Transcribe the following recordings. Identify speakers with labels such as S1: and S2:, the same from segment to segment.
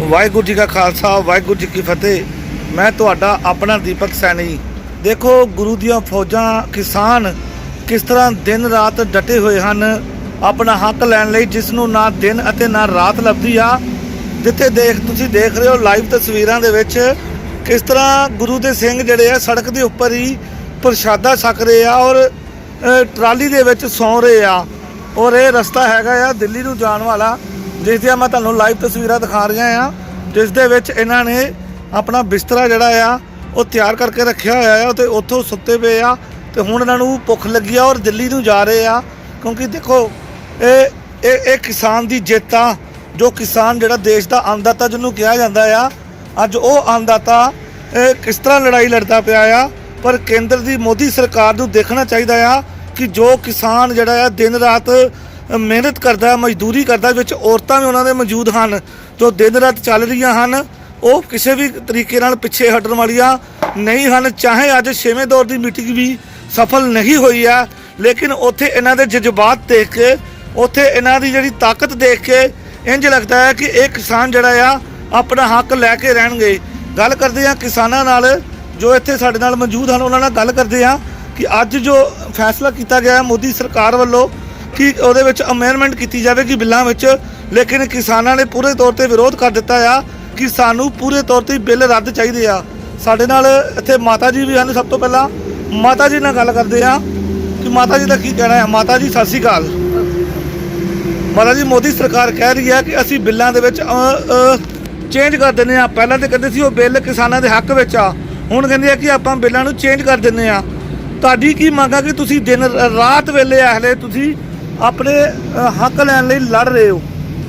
S1: ਵਾਹਿਗੁਰੂ ਜੀ ਕਾ ਖਾਲਸਾ, ਵਾਹਿਗੁਰੂ ਜੀ ਕੀ ਫਤਿਹ। ਮੈਂ ਤੁਹਾਡਾ ਆਪਣਾ ਦੀਪਕ ਸੈਣੀ। ਦੇਖੋ, ਗੁਰੂ ਦੀਆਂ ਫੌਜਾਂ ਕਿਸਾਨ ਕਿਸ ਤਰ੍ਹਾਂ ਦਿਨ ਰਾਤ ਡਟੇ ਹੋਏ ਹਨ, ਆਪਣਾ ਹੱਕ ਲੈਣ ਲਈ ਜਿਸ ਨੂੰ ਨਾ ਦਿਨ ਅਤੇ ਨਾ ਰਾਤ ਲੱਭਦੀ ਆ। ਜਿੱਥੇ ਦੇਖ, ਤੁਸੀਂ ਦੇਖ ਰਹੇ ਹੋ ਲਾਈਵ ਤਸਵੀਰਾਂ ਦੇ ਵਿੱਚ ਕਿਸ ਤਰ੍ਹਾਂ ਗੁਰੂ ਦੇ ਸਿੰਘ ਜਿਹੜੇ ਆ, ਸੜਕ ਦੇ ਉੱਪਰ ਹੀ ਪ੍ਰਸ਼ਾਦਾ ਛਕ ਰਹੇ ਆ ਔਰ ਟਰਾਲੀ ਦੇ ਵਿੱਚ ਸੌਂ ਰਹੇ ਆ। ਔਰ ਇਹ ਰਸਤਾ ਹੈਗਾ ਆ ਦਿੱਲੀ ਨੂੰ ਜਾਣ ਵਾਲਾ। ਜਿਸ ਦੀਆਂ ਮੈਂ ਤੁਹਾਨੂੰ ਲਾਈਵ ਤਸਵੀਰਾਂ ਦਿਖਾ ਰਿਹਾ ਆ ਜਿਸ ਦੇ ਵਿੱਚ ਇਹਨਾਂ ਨੇ ਆਪਣਾ ਬਿਸਤਰਾ ਜਿਹੜਾ ਆ, ਉਹ ਤਿਆਰ ਕਰਕੇ ਰੱਖਿਆ ਹੋਇਆ ਆ ਤੇ ਉੱਥੋਂ ਸੁੱਤੇ ਪਏ ਆ ਤੇ ਹੁਣ ਇਹਨਾਂ ਨੂੰ ਭੁੱਖ ਲੱਗੀ ਆ ਔਰ ਦਿੱਲੀ ਨੂੰ ਜਾ ਰਹੇ ਆ, ਕਿਉਂਕਿ ਦੇਖੋ, ਇਹ ਇਹ ਇਹ ਕਿਸਾਨ ਦੀ ਜਿੱਤ ਆ, ਜੋ ਕਿਸਾਨ ਜਿਹੜਾ ਦੇਸ਼ ਦਾ ਅੰਨਦਾਤਾ ਜਿਹਨੂੰ ਕਿਹਾ ਜਾਂਦਾ ਆ, ਅੱਜ ਉਹ ਅੰਨਦਾਤਾ ਕਿਸ ਤਰ੍ਹਾਂ ਲੜਾਈ ਲੜਦਾ ਪਿਆ ਆ, ਪਰ ਕੇਂਦਰ ਦੀ ਮੋਦੀ ਸਰਕਾਰ ਨੂੰ ਦੇਖਣਾ ਚਾਹੀਦਾ ਆ ਕਿ ਜੋ ਕਿਸਾਨ ਜਿਹੜਾ ਆ ਦਿਨ ਰਾਤ ਮਿਹਨਤ ਕਰਦਾ, ਮਜ਼ਦੂਰੀ ਕਰਦਾ, ਵਿੱਚ ਔਰਤਾਂ ਵੀ ਉਹਨਾਂ ਦੇ ਮੌਜੂਦ ਹਨ, ਜੋ ਦਿਨ ਰਾਤ ਚੱਲ ਰਹੀਆਂ ਹਨ, ਉਹ ਕਿਸੇ ਵੀ ਤਰੀਕੇ ਨਾਲ ਪਿੱਛੇ ਹਟਣ ਵਾਲੀਆਂ ਨਹੀਂ ਹਨ, ਚਾਹੇ ਅੱਜ ਛੇਵੇਂ ਦੌਰ ਦੀ ਮੀਟਿੰਗ ਵੀ ਸਫਲ ਨਹੀਂ ਹੋਈ ਆ, ਲੇਕਿਨ ਉੱਥੇ ਇਹਨਾਂ ਦੇ ਜਜ਼ਬਾਤ ਦੇਖ ਕੇ, ਉੱਥੇ ਇਹਨਾਂ ਦੀ ਜਿਹੜੀ ਤਾਕਤ ਦੇਖ ਕੇ ਇੰਜ ਲੱਗਦਾ ਹੈ ਕਿ ਇਹ ਕਿਸਾਨ ਜਿਹੜਾ ਆ, ਆਪਣਾ ਹੱਕ ਲੈ ਕੇ ਰਹਿਣਗੇ। ਗੱਲ ਕਰਦੇ ਆ ਕਿਸਾਨਾਂ ਨਾਲ, ਜੋ ਇੱਥੇ ਸਾਡੇ ਨਾਲ ਮੌਜੂਦ ਹਨ, ਉਹਨਾਂ ਨਾਲ ਗੱਲ ਕਰਦੇ ਆ ਕਿ ਅੱਜ ਜੋ ਫੈਸਲਾ ਕੀਤਾ ਗਿਆ ਹੈ, ਮੋਦੀ ਸਰਕਾਰ ਵੱਲੋਂ ਕਿ ਉਹਦੇ ਵਿੱਚ ਅਮੈਂਡਮੈਂਟ ਕੀਤੀ ਜਾਵੇਗੀ ਬਿੱਲਾਂ ਵਿੱਚ, ਲੇਕਿਨ ਕਿਸਾਨਾਂ ਨੇ ਪੂਰੇ ਤੌਰ ਤੇ ਵਿਰੋਧ ਕਰ ਦਿੱਤਾ ਆ ਕਿ ਸਾਨੂੰ ਪੂਰੇ ਤੌਰ ਤੇ ਬਿੱਲ ਰੱਦ ਚਾਹੀਦੇ ਆ। ਸਾਡੇ ਨਾਲ ਇੱਥੇ ਮਾਤਾ ਜੀ ਵੀ ਹਨ ਸਭ ਤੋਂ ਪਹਿਲਾਂ। ਮਾਤਾ ਜੀ ਨਾਲ ਗੱਲ ਕਰਦੇ ਆ ਕਿ ਮਾਤਾ ਜੀ ਦਾ ਕੀ ਕਹਿਣਾ ਹੈ ਮਾਤਾ ਜੀ ਸਤਿ ਸ਼੍ਰੀ ਅਕਾਲ। ਮਾਤਾ ਜੀ ਮੋਦੀ ਸਰਕਾਰ ਕਹਿ ਰਹੀ ਹੈ ਕਿ ਅਸੀਂ ਬਿੱਲਾਂ ਦੇ ਵਿੱਚ ਚੇਂਜ ਕਰ ਦਿੰਦੇ ਆ ਪਹਿਲਾਂ ਤੇ ਕਹਿੰਦੇ ਸੀ ਉਹ ਬਿੱਲ ਕਿਸਾਨਾਂ ਦੇ ਹੱਕ ਵਿੱਚ ਆ। ਹੁਣ ਕਹਿੰਦੇ ਆ ਕਿ ਆਪਾਂ ਬਿੱਲਾਂ ਨੂੰ ਚੇਂਜ ਕਰ ਦਿੰਦੇ ਆ ਤੁਹਾਡੀ ਕੀ ਮੰਗ ਆ ਕਿ ਤੁਸੀਂ ਦਿਨ, ਰਾਤ ਵੇਲੇ ਹਲੇ ਤੁਸੀਂ ਆਪਣੇ ਅ, ਹੱਕ ਲੈਣ ਲਈ ਲੜ ਰਹੇ ਹੋ।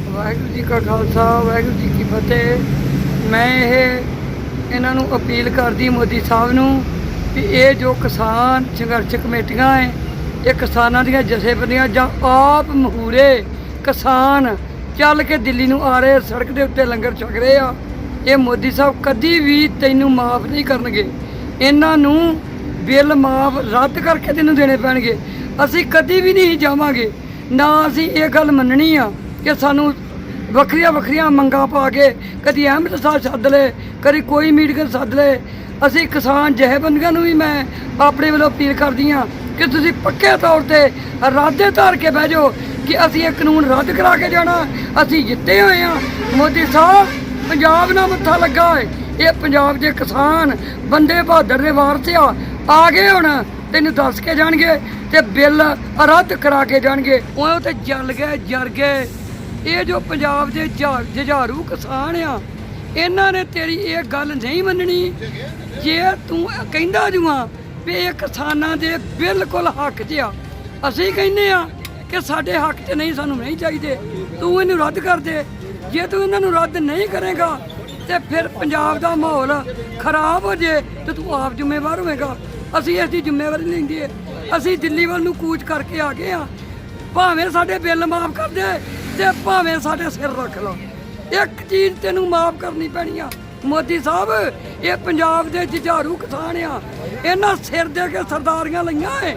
S2: ਵਾਹਿਗੁਰੂ ਜੀ ਕਾ ਖਾਲਸਾ ਵਾਹਿਗੁਰੂ ਜੀ ਕੀ ਫਤਿਹ। ਮੈਂ ਇਹ ਇਹਨਾਂ ਨੂੰ ਅਪੀਲ ਕਰਦੀ ਮੋਦੀ ਸਾਹਿਬ ਨੂੰ ਕਿ ਇਹ ਜੋ ਕਿਸਾਨ ਸੰਘਰਸ਼ ਕਮੇਟੀਆਂ ਹੈ ਇਹ ਕਿਸਾਨਾਂ ਦੀਆਂ ਜਥੇਬੰਦੀਆਂ ਜਾਂ ਆਪ ਮਹੂਰੇ ਕਿਸਾਨ ਚੱਲ ਕੇ ਦਿੱਲੀ ਨੂੰ ਆ ਰਹੇ ਸੜਕ ਦੇ ਉੱਤੇ ਲੰਗਰ ਛਕ ਰਹੇ ਆ ਇਹ ਮੋਦੀ ਸਾਹਿਬ ਕਦੀ ਵੀ ਤੈਨੂੰ ਮਾਫ ਨਹੀਂ ਕਰਨਗੇ। ਇਹਨਾਂ ਨੂੰ ਬਿੱਲ ਮਾਫ ਰੱਦ ਕਰਕੇ ਤੈਨੂੰ ਦੇਣੇ ਪੈਣਗੇ। ਅਸੀਂ ਕਦੀ ਵੀ ਨਹੀਂ ਜਾਵਾਂਗੇ। ਨਾ ਅਸੀਂ ਇਹ ਗੱਲ ਮੰਨਣੀ ਆ ਕਿ ਸਾਨੂੰ ਵੱਖਰੀਆਂ ਵੱਖਰੀਆਂ ਮੰਗਾਂ ਪਾ ਕੇ ਕਦੀ ਅਹਿਮਦ ਸਾਹਿਬ ਸੱਦ ਲਏ, ਕਦੀ ਕੋਈ ਮੀਟਿੰਗ ਸੱਦ ਲਏ। ਅਸੀਂ ਕਿਸਾਨ ਜਥੇਬੰਦੀਆਂ ਨੂੰ ਵੀ ਮੈਂ ਆਪਣੇ ਵੱਲੋਂ ਅਪੀਲ ਕਰਦੀ ਆ ਕਿ ਤੁਸੀਂ ਪੱਕੇ ਤੌਰ ਤੇ ਇਰਾਦੇ ਧਾਰ ਕੇ ਬਹਿ ਜਾਓ ਕਿ ਅਸੀਂ ਇਹ ਕਾਨੂੰਨ ਰੱਦ ਕਰਾ ਕੇ ਜਾਣਾ, ਅਸੀਂ ਜਿੱਤੇ ਹੋਏ ਆ ਮੋਦੀ ਸਾਹਿਬ, ਪੰਜਾਬ ਨਾਲ ਮੱਥਾ ਲੱਗਾ ਹੈ ਇਹ ਪੰਜਾਬ ਦੇ ਕਿਸਾਨ, ਬੰਦੇ ਬਹਾਦਰ ਦੇ ਵਾਰਸ ਆ ਆ ਗਏ ਹੁਣ। ਤੈਨੂੰ ਦੱਸ ਕੇ ਜਾਣਗੇ ਤੇ ਬਿੱਲ ਰੱਦ ਕਰਾ ਕੇ ਜਾਣਗੇ। ਉਹ ਤੇ ਜਲ ਗਏ, ਜਰ ਗਏ। ਇਹ ਜੋ ਪੰਜਾਬ ਦੇ ਜੁਝਾ- ਕਿਸਾਨ ਆ, ਇਹਨਾਂ ਨੇ ਤੇਰੀ ਇਹ ਗੱਲ ਨਹੀਂ ਮੰਨਣੀ। ਜੇ ਤੂੰ ਕਹਿੰਦਾ ਜੂਆ ਵੀ ਇਹ ਕਿਸਾਨਾਂ ਦੇ ਬਿਲਕੁਲ ਹੱਕ 'ਚ ਆ, ਅਸੀਂ ਕਹਿੰਦੇ ਆ ਕਿ ਸਾਡੇ ਹੱਕ 'ਚ ਨਹੀਂ, ਸਾਨੂੰ ਨਹੀਂ ਚਾਹੀਦੇ। ਤੂੰ ਇਹਨੂੰ ਰੱਦ ਕਰ ਦੇ। ਜੇ ਤੂੰ ਇਹਨਾਂ ਨੂੰ ਰੱਦ ਨਹੀਂ ਕਰੇਗਾ ਤੇ ਫਿਰ ਪੰਜਾਬ ਦਾ ਮਾਹੌਲ ਖਰਾਬ ਹੋ ਜੇ ਤੇ ਤੂੰ ਆਪ ਜ਼ਿੰਮੇਵਾਰ ਹੋਵੇਗਾ। ਅਸੀਂ ਇਸ ਦੀ ਜ਼ਿੰਮੇਵਾਰੀ ਲੈਂਦੀ ਹੈ। ਅਸੀਂ ਦਿੱਲੀ ਵੱਲ ਨੂੰ ਕੂਚ ਕਰਕੇ ਆ ਗਏ ਆ ਭਾਵੇਂ ਸਾਡੇ ਬਿੱਲ ਮਾਫ ਕਰ ਦੇ ਤੇ ਭਾਵੇਂ ਸਾਡੇ ਸਿਰ ਰੱਖ ਲਓ ਇੱਕ ਚੀਜ਼ ਤੈਨੂੰ ਮਾਫ ਕਰਨੀ ਪੈਣੀ ਆ। ਮੋਦੀ ਸਾਹਿਬ, ਇਹ ਪੰਜਾਬ ਦੇ ਜੁਝਾਰੂ ਕਿਸਾਨ ਆ। ਇਹਨਾਂ ਸਿਰ ਦੇ ਕੇ ਸਰਦਾਰੀਆਂ ਲਈਆਂ ਏ।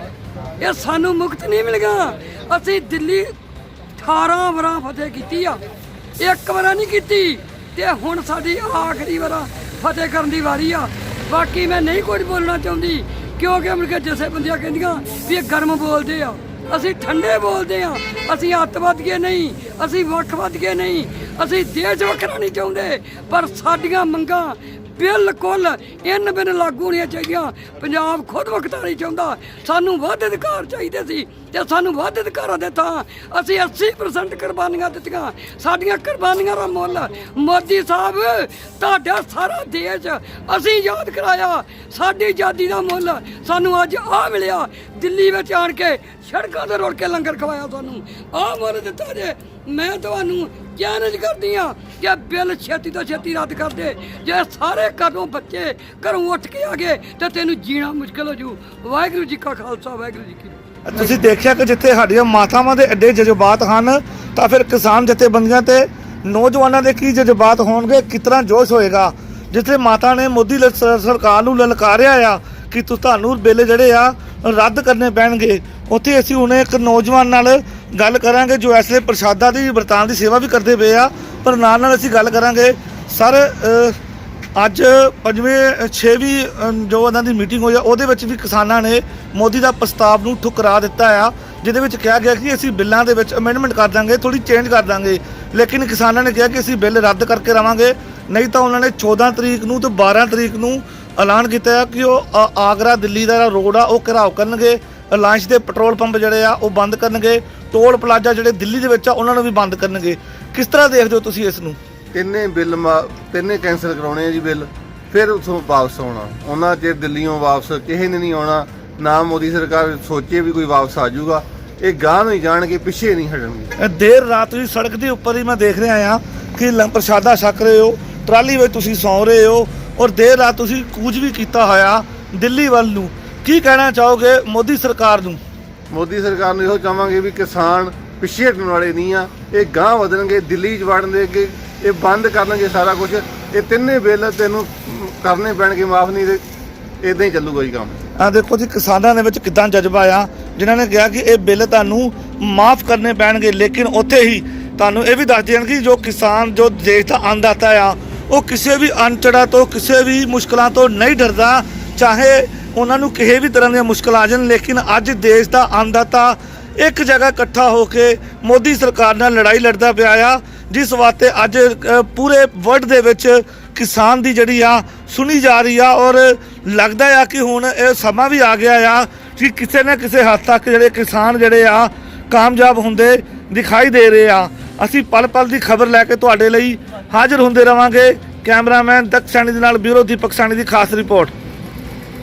S2: ਇਹ ਸਾਨੂੰ ਮੁਕਤ ਨਹੀਂ ਮਿਲਗਾ ਅਸੀਂ ਦਿੱਲੀ 18 ਵਾਰਾਂ ਫਤਿਹ ਕੀਤੀ ਆ। ਇੱਕ ਵਾਰਾ ਨਹੀਂ ਕੀਤੀ ਤੇ ਹੁਣ ਸਾਡੀ ਆਖਰੀ ਵਾਰਾ ਫਤਿਹ ਕਰਨ ਦੀ ਵਾਰੀ ਆ। ਬਾਕੀ ਮੈਂ ਨਹੀਂ ਕੁਝ ਬੋਲਣਾ ਚਾਹੁੰਦੀ। ਕਿਉਂਕਿ ਅਮਰੀਕਾ ਜਿਸੇ ਬੰਦੀਆਂ ਕਹਿੰਦੀਆਂ ਵੀ ਇਹ ਗਰਮ ਬੋਲਦੇ ਆ? ਅਸੀਂ ਠੰਡੇ ਬੋਲਦੇ ਆ। ਅਸੀਂ ਅੱਤਵਾਦੀਏ ਨਹੀਂ, ਅਸੀਂ ਵੱਖਵਾਦੀਏ ਨਹੀਂ, ਅਸੀਂ ਦੇਸ਼ ਵੱਖਰਾ ਨਹੀਂ ਚਾਹੁੰਦੇ, ਪਰ ਸਾਡੀਆਂ ਮੰਗਾਂ ਬਿਲਕੁਲ, ਇਨ ਬਿਨ ਲਾਗੂ ਹੋਣੀਆਂ ਚਾਹੀਦੀਆਂ। ਪੰਜਾਬ ਖੁਦ ਵਕਤਾਰੀ ਚਾਹੁੰਦਾ। ਸਾਨੂੰ ਵੱਧ ਅਧਿਕਾਰ ਚਾਹੀਦੇ ਸੀ ਤੇ ਸਾਨੂੰ ਵੱਧ ਅਧਿਕਾਰਾਂ ਦੇ ਤਾਂ ਅਸੀਂ 80% ਕੁਰਬਾਨੀਆਂ ਦਿੱਤੀਆਂ। ਸਾਡੀਆਂ ਕੁਰਬਾਨੀਆਂ ਦਾ ਮੁੱਲ ਮੋਦੀ ਸਾਹਿਬ, ਤੁਹਾਡਾ ਸਾਰਾ ਦੇਸ਼ ਅਸੀਂ ਯਾਦ ਕਰਾਇਆ। ਸਾਡੀ ਆਜ਼ਾਦੀ ਦਾ ਮੁੱਲ ਸਾਨੂੰ ਅੱਜ ਆ ਮਿਲਿਆ। ਦਿੱਲੀ ਵਿੱਚ ਆਣ ਕੇ ਸੜਕਾਂ ਤੇ ਰੋੜ ਕੇ ਲੰਗਰ ਖਵਾਇਆ ਤੁਹਾਨੂੰ ਆ ਮੁੱਲ ਦਿੱਤਾ ਜੇ, ਮੈਂ ਤੁਹਾਨੂੰ ਚੈਲੰਜ ਕਰਦੀ ਆ ਕਿ ਬਿੱਲ ਛੇਤੀ ਤੋਂ ਛੇਤੀ ਰੱਦ ਕਰ ਦੇ। ਜੇ ਸਾਰੇ ਘਰੋਂ ਬੱਚੇ ਘਰੋਂ ਉੱਠ ਕੇ ਆ ਗਏ, ਤੇ ਤੈਨੂੰ ਜੀਣਾ ਮੁਸ਼ਕਲ ਹੋ ਜੂ। ਵਾਹਿਗੁਰੂ ਜੀ ਕਾ ਖਾਲਸਾ, ਵਾਹਿਗੁਰੂ ਜੀ ਕੀ
S1: ਤੁਸੀਂ ਦੇਖਿਆ ਕਿ ਜਿੱਥੇ ਸਾਡੀਆਂ ਮਾਤਾਵਾਂ ਦੇ ਐਡੇ ਜਜ਼ਬਾਤ ਹਨ, ਤਾਂ ਫਿਰ ਕਿਸਾਨ ਜਥੇਬੰਦੀਆਂ ਤੇ ਨੌਜਵਾਨਾਂ ਦੇ ਕੀ ਜਜ਼ਬਾਤ ਹੋਣਗੇ? ਕਿਤਨਾ ਜੋਸ਼ ਹੋਏਗਾ? ਜਿੱਥੇ ਮਾਤਾ ਨੇ ਮੋਦੀ ਸਰਕਾਰ ਨੂੰ ਲਲਕਾਰਿਆ ਆ ਕਿ ਤੁਹਾਨੂੰ ਬਿੱਲ ਜਿਹੜੇ ਆ ਰੱਦ ਕਰਨੇ ਪੈਣਗੇ, ਉੱਥੇ ਅਸੀਂ ਹੁਣ ਇੱਕ ਨੌਜਵਾਨ ਨਾਲ ਗੱਲ ਕਰਾਂਗੇ ਜੋ ਇਸ ਵੇਲੇ ਪ੍ਰਸ਼ਾਦਾ ਦੀ ਵਰਤਾਨ ਦੀ ਸੇਵਾ ਵੀ ਕਰਦੇ ਪਏ ਆ, ਪਰ ਨਾਲ ਨਾਲ ਅਸੀਂ ਗੱਲ ਕਰਾਂਗੇ। ਸਰ ਅੱਜ ਪੰਜਵੇਂ ਛੇਵੀਂ ਜੋ ਉਹਨਾਂ ਦੀ ਮੀਟਿੰਗ ਹੋਈ ਆ, ਉਹਦੇ ਵਿੱਚ ਵੀ ਕਿਸਾਨਾਂ ਨੇ ਮੋਦੀ ਦਾ ਪ੍ਰਸਤਾਵ ਨੂੰ ਠੁਕਰਾ ਦਿੱਤਾ ਆ, ਜਿਹਦੇ ਵਿੱਚ ਕਿਹਾ ਗਿਆ ਕਿ ਅਸੀਂ ਬਿੱਲਾਂ ਦੇ ਵਿੱਚ ਅਮੈਂਡਮੈਂਟ ਕਰ ਦਾਂਗੇ ਥੋੜੀ ਚੇਂਜ ਕਰ ਦਾਂਗੇ। ਲੇਕਿਨ ਕਿਸਾਨਾਂ ਨੇ ਕਿਹਾ ਕਿ ਅਸੀਂ ਬਿੱਲ ਰੱਦ ਕਰਕੇ ਰਵਾਂਗੇ। ਨਹੀਂ ਤਾਂ ਉਹਨਾਂ ਨੇ 14 ਤਰੀਕ ਨੂੰ ਤੇ 12 ਤਰੀਕ ਨੂੰ ਐਲਾਨ ਕੀਤਾ ਹੈ ਕਿ ਉਹ ਆਗਰਾ ਦਿੱਲੀ ਦਾ ਜਿਹੜਾ ਰੋਡ ਆ, ਉਹ ਘਿਰਾਓ ਕਰਨਗੇ। ਰਿਲਾਇੰਸ ਦੇ ਪੈਟਰੋਲ ਪੰਪ ਜਿਹੜੇ ਆ, ਉਹ ਬੰਦ ਕਰਨਗੇ। ਟੋਲ ਪਲਾਜ਼ਾ ਜਿਹੜੇ ਦਿੱਲੀ ਦੇ ਵਿੱਚ ਆ ਉਹਨਾਂ ਨੂੰ ਵੀ ਬੰਦ ਕਰਨਗੇ। ਕਿਸ ਤਰ੍ਹਾਂ ਦੇਖਦੇ ਹੋ ਤੁਸੀਂ ਇਸ ਨੂੰ?
S3: ਤਿੰਨੇ ਬਿੱਲ ਮਾ- ਤਿੰਨੇ ਕੈਂਸਲ ਕਰਾਉਣੇ ਆ ਜੀ ਬਿੱਲ ਫਿਰ ਉਥੋਂ ਵਾਪਸ ਆਉਣਾ। ਉਹਨਾਂ ਚਿਰ ਦਿੱਲੀੋਂ ਵਾਪਸ ਕਿਸੇ ਨੇ ਨਹੀਂ ਆਉਣਾ ਨਾ ਮੋਦੀ ਸਰਕਾਰ ਸੋਚੇ ਵੀ ਕੋਈ ਵਾਪਸ ਆ ਜਾਊਗਾ। ਇਹ ਗਾਹ ਨੂੰ ਹੀ ਜਾਣਗੇ ਪਿੱਛੇ ਨਹੀਂ ਹਟਣਗੇ।
S1: ਇਹ ਦੇਰ ਰਾਤ ਵੀ ਸੜਕ ਦੇ ਉੱਪਰ ਹੀ ਮੈਂ ਦੇਖ ਰਿਹਾ ਆ ਕਿ ਪ੍ਰਸ਼ਾਦਾ ਛਕ ਰਹੇ ਹੋ ਟਰਾਲੀ ਵਿੱਚ ਤੁਸੀਂ ਸੌਂ ਰਹੇ ਹੋ ਔਰ ਦੇਰ ਰਾਤ ਤੁਸੀਂ ਕੂਚ ਵੀ ਕੀਤਾ ਹੋਇਆ ਦਿੱਲੀ ਵੱਲ ਨੂੰ। ਕੀ ਕਹਿਣਾ ਚਾਹੋਗੇ ਮੋਦੀ ਸਰਕਾਰ ਨੂੰ?
S3: ਮੋਦੀ ਸਰਕਾਰ ਨੂੰ ਇਹੋ ਚਾਹਾਂਗੇ ਵੀ ਕਿਸਾਨ ਪਿੱਛੇ ਹਟਣ ਵਾਲੇ ਨਹੀਂ ਆ, ਇਹ ਗਾਹ ਵਧਣਗੇ, ਦਿੱਲੀ 'ਚ ਵੜਨ ਦੇ ਅੱਗੇ ਇਹ ਬੰਦ ਕਰਨਗੇ ਸਾਰਾ ਕੁਝ ਇਹ ਤਿੰਨੇ ਬਿੱਲ ਤੈਨੂੰ ਕਰਨੇ ਪੈਣਗੇ, ਮਾਫ ਨਹੀਂ ਤੇ ਇਦਾਂ ਹੀ ਚੱਲੂਗਾ ਜੀ ਕੰਮ।
S1: ਆ ਦੇਖੋ ਜੀ, ਕਿਸਾਨਾਂ ਦੇ ਵਿੱਚ ਕਿਦਾਂ ਜਜ਼ਬਾ ਆ। ਜਿਨ੍ਹਾਂ ਨੇ ਕਿਹਾ ਕਿ ਇਹ ਬਿੱਲ ਤੁਹਾਨੂੰ ਮਾਫ ਕਰਨੇ ਪੈਣਗੇ, ਲੇਕਿਨ ਉੱਥੇ ਹੀ ਤੁਹਾਨੂੰ ਇਹ ਵੀ ਦੱਸ ਦੇਣ ਕਿ ਜੋ ਕਿਸਾਨ, ਜੋ ਦੇਸ਼ ਦਾ ਅੰਨਦਾਤਾ ਆ, ਉਹ ਕਿਸੇ ਵੀ ਅਨਚੜਾ ਤੋਂ, ਕਿਸੇ ਵੀ ਮੁਸ਼ਕਲਾਂ ਤੋਂ ਨਹੀਂ ਡਰਦਾ, ਚਾਹੇ ਉਹਨਾਂ ਨੂੰ ਕਿਸੇ ਵੀ ਤਰ੍ਹਾਂ ਦੀਆਂ ਮੁਸ਼ਕਲਾਂ ਆ ਜਾਣ, ਲੇਕਿਨ ਅੱਜ ਦੇਸ਼ ਦਾ ਅੰਨਦਾਤਾ ਇੱਕ ਜਗ੍ਹਾ ਇਕੱਠਾ ਹੋ ਕੇ ਮੋਦੀ ਸਰਕਾਰ ਨਾਲ ਲੜਾਈ ਲੜਦਾ ਪਿਆ ਆ, ਜਿਸ ਵਾਸਤੇ ਅੱਜ ਪੂਰੇ ਵਰਲਡ ਦੇ ਵਿੱਚ ਕਿਸਾਨ ਦੀ ਜਿਹੜੀ ਆ, ਸੁਣੀ ਜਾ ਰਹੀ ਆ ਔਰ ਲੱਗਦਾ ਆ ਕਿ ਹੁਣ ਇਹ ਸਮਾਂ ਵੀ ਆ ਗਿਆ ਆ ਕਿ ਕਿਸੇ ਨਾ ਕਿਸੇ ਹੱਦ ਤੱਕ ਜਿਹੜੇ ਕਿਸਾਨ ਜਿਹੜੇ ਆ, ਕਾਮਯਾਬ ਹੁੰਦੇ ਦਿਖਾਈ ਦੇ ਰਹੇ ਆ। ਅਸੀਂ ਪਲ ਪਲ ਦੀ ਖਬਰ ਲੈ ਕੇ ਤੁਹਾਡੇ ਲਈ ਹਾਜ਼ਰ ਹੁੰਦੇ ਰਵਾਂਗੇ। ਕੈਮਰਾਮੈਨ ਦਕਸ਼ਾਨੀ ਦੇ ਨਾਲ ਬਿਊਰੋ ਦੀਪਕ ਸਾਨੀ ਦੀ ਖਾਸ ਰਿਪੋਰਟ।